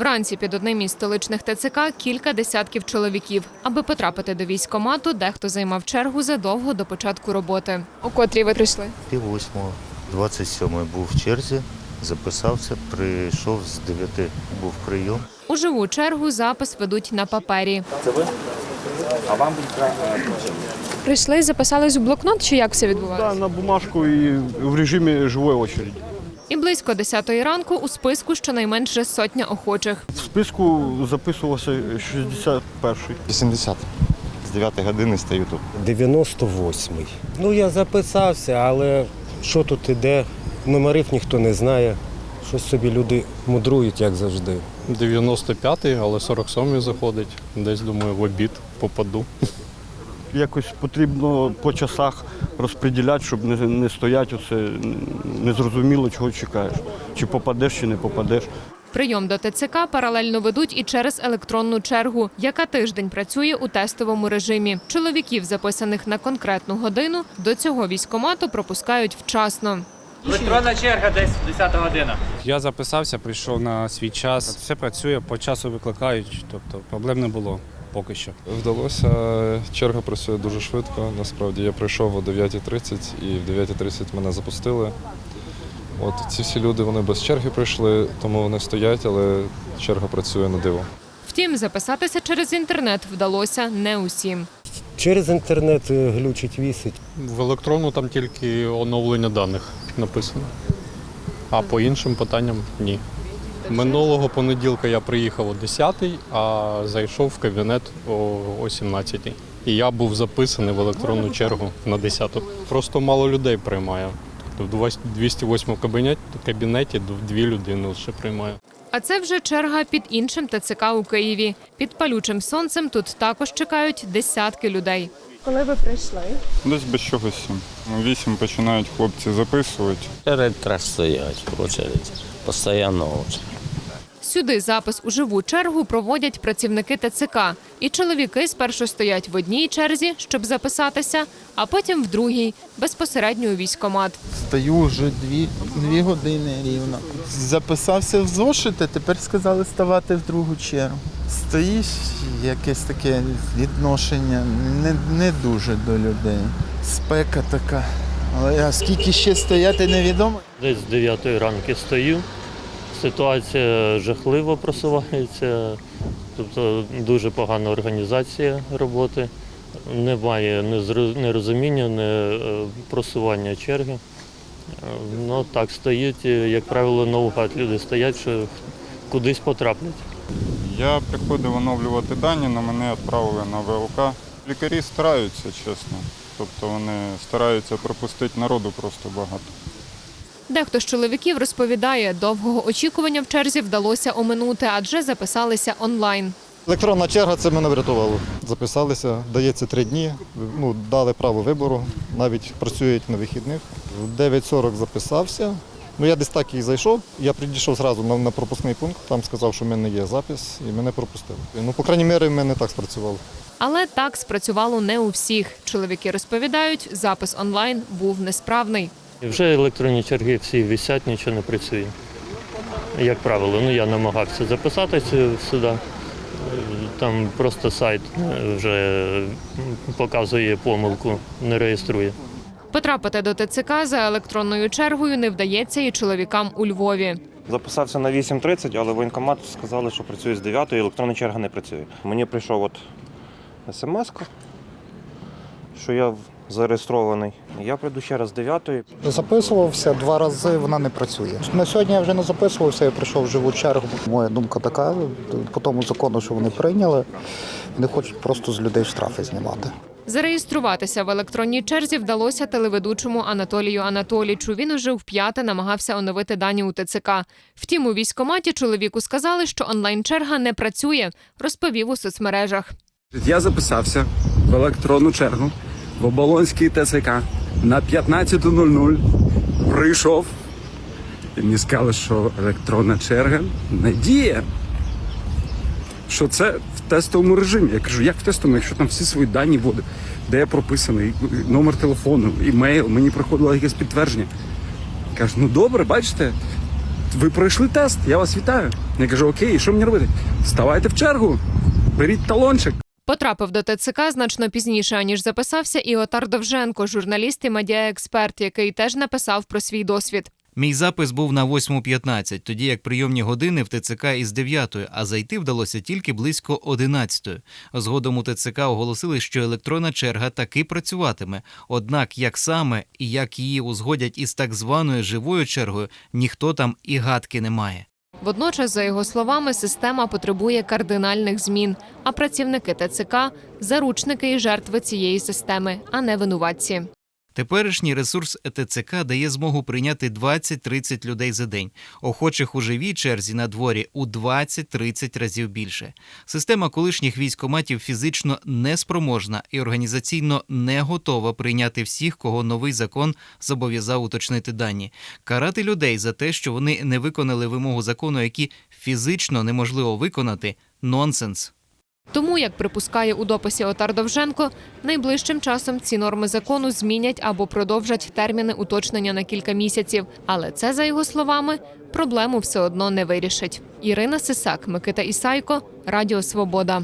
Вранці під одним із столичних ТЦК кілька десятків чоловіків. Аби потрапити до військкомату, дехто займав чергу задовго до початку роботи. У котрій ви прийшли? Пів восьмого, 27-й був в черзі, записався, прийшов з 9 був прийом. У живу чергу запис ведуть на папері. Це ви авантаги. Прийшли, записались у блокнот, чи як все відбувалося? на бумажку и в режиме живой очереди. І близько 10 ранку у списку щонайменше сотня охочих. В списку записувався 61-й. 80. З 9 години стою тут. 98-й. Ну, я записався, але що тут іде, номерів ніхто не знає. Щось собі люди мудрують, як завжди. 95-й, але 47-й заходить. Десь думаю, в обід попаду. Якось потрібно по часах розподіляти, щоб не, не стояти оце незрозуміло, чого чекаєш. Чи попадеш, чи не попадеш. Прийом до ТЦК паралельно ведуть і через електронну чергу, яка тиждень працює у тестовому режимі. Чоловіків, записаних на конкретну годину, до цього військкомату пропускають вчасно. Електронна черга десь 10 година. Я записався, прийшов на свій час. Все працює, по часу викликають, тобто проблем не було поки що. Вдалося, черга працює дуже швидко. Насправді я прийшов о 9.30 і в 9.30 мене запустили. От ці всі люди вони без черги прийшли, тому вони стоять, але черга працює на диво. Втім, записатися через інтернет вдалося не усім. Через інтернет е, глючить вісить. В електронну там тільки оновлення даних написано. А по іншим питанням ні. Минулого понеділка я приїхав о 10-й, а зайшов в кабінет о 17-й. І я був записаний в електронну чергу на 10-ту. Просто мало людей приймає. Тобто в 208 кабінеті, кабінеті дві людини лише приймає. А це вже черга під іншим ТЦК у Києві. Під палючим сонцем тут також чекають десятки людей. Коли ви прийшли? Десь без чогось сім. Вісім починають хлопці записувати. Очередь треба стоять, очередь. Постоянно очередь. Сюди запис у живу чергу проводять працівники ТЦК. І чоловіки спершу стоять в одній черзі, щоб записатися, а потім в другій, безпосередньо у військкомат. Стою вже дві, дві години рівно. Записався в зошити, тепер сказали ставати в другу чергу. Стоїш, якесь таке відношення не, не дуже до людей. Спека така. Але а скільки ще стояти, невідомо. Десь з 9 ранку стою. Ситуація жахливо просувається, тобто дуже погана організація роботи. Немає ні зро- ні розуміння, ні е, просування черги. Е, Ну так стоїть, як правило, наугад люди стоять, що кудись потраплять. Я приходив оновлювати дані, на мене відправили на ВЛК. Лікарі стараються, чесно. Тобто вони стараються пропустити народу просто багато. Дехто з чоловіків розповідає, довгого очікування в черзі вдалося оминути, адже записалися онлайн. Електронна черга це мене врятувало. Записалися, дається три дні, ну, дали право вибору, навіть працюють на вихідних. В 9.40 записався. Ну, я десь так і зайшов. Я підійшов зразу на, на пропускний пункт, там сказав, що в мене є запис, і мене пропустили. Ну, по крайній мірі, в мене так спрацювало. Але так спрацювало не у всіх. Чоловіки розповідають, запис онлайн був несправний. І вже електронні черги всі висять, нічого не працює. Як правило, ну я намагався записатися сюди. Там просто сайт вже показує помилку, не реєструє. Потрапити до ТЦК за електронною чергою не вдається і чоловікам у Львові. Записався на 8.30, але воєнкомат сказали, що працює з 9 і електронна черга не працює. Мені прийшов от смс, що я зареєстрований. Я прийду ще раз з 9. Записувався два рази, вона не працює. На сьогодні я вже не записувався, я прийшов в живу чергу. Моя думка така, по тому закону, що вони прийняли, вони хочуть просто з людей штрафи знімати. Зареєструватися в електронній черзі вдалося телеведучому Анатолію Анатолічу. Він уже вп'яте намагався оновити дані у ТЦК. Втім, у військкоматі чоловіку сказали, що онлайн-черга не працює, розповів у соцмережах. Я записався в електронну чергу в Оболонський ТЦК на 15.00. Прийшов. І мені сказали, що електронна черга не діє. Що це в тестовому режимі. Я кажу, як в тестовому, якщо там всі свої дані вводив, де я прописаний, номер телефону, імейл, мені приходило якесь підтвердження. Кажу, ну добре, бачите, ви пройшли тест, я вас вітаю. Я кажу, окей, що мені робити? Ставайте в чергу, беріть талончик. Потрапив до ТЦК значно пізніше, аніж записався і Отар Довженко, журналіст і медіаексперт, який теж написав про свій досвід. Мій запис був на 8.15, тоді як прийомні години в ТЦК із 9, а зайти вдалося тільки близько 11. Згодом у ТЦК оголосили, що електронна черга таки працюватиме. Однак як саме і як її узгодять із так званою живою чергою, ніхто там і гадки не має. Водночас, за його словами, система потребує кардинальних змін, а працівники ТЦК заручники і жертви цієї системи, а не винуватці. Теперішній ресурс ТЦК дає змогу прийняти 20-30 людей за день. Охочих у живій черзі на дворі у 20-30 разів більше. Система колишніх військоматів фізично неспроможна і організаційно не готова прийняти всіх, кого новий закон зобов'язав уточнити дані. Карати людей за те, що вони не виконали вимогу закону, які фізично неможливо виконати нонсенс. Тому, як припускає у дописі Отар Довженко, найближчим часом ці норми закону змінять або продовжать терміни уточнення на кілька місяців. Але це, за його словами, проблему все одно не вирішить. Ірина Сисак, Микита Ісайко, Радіо Свобода.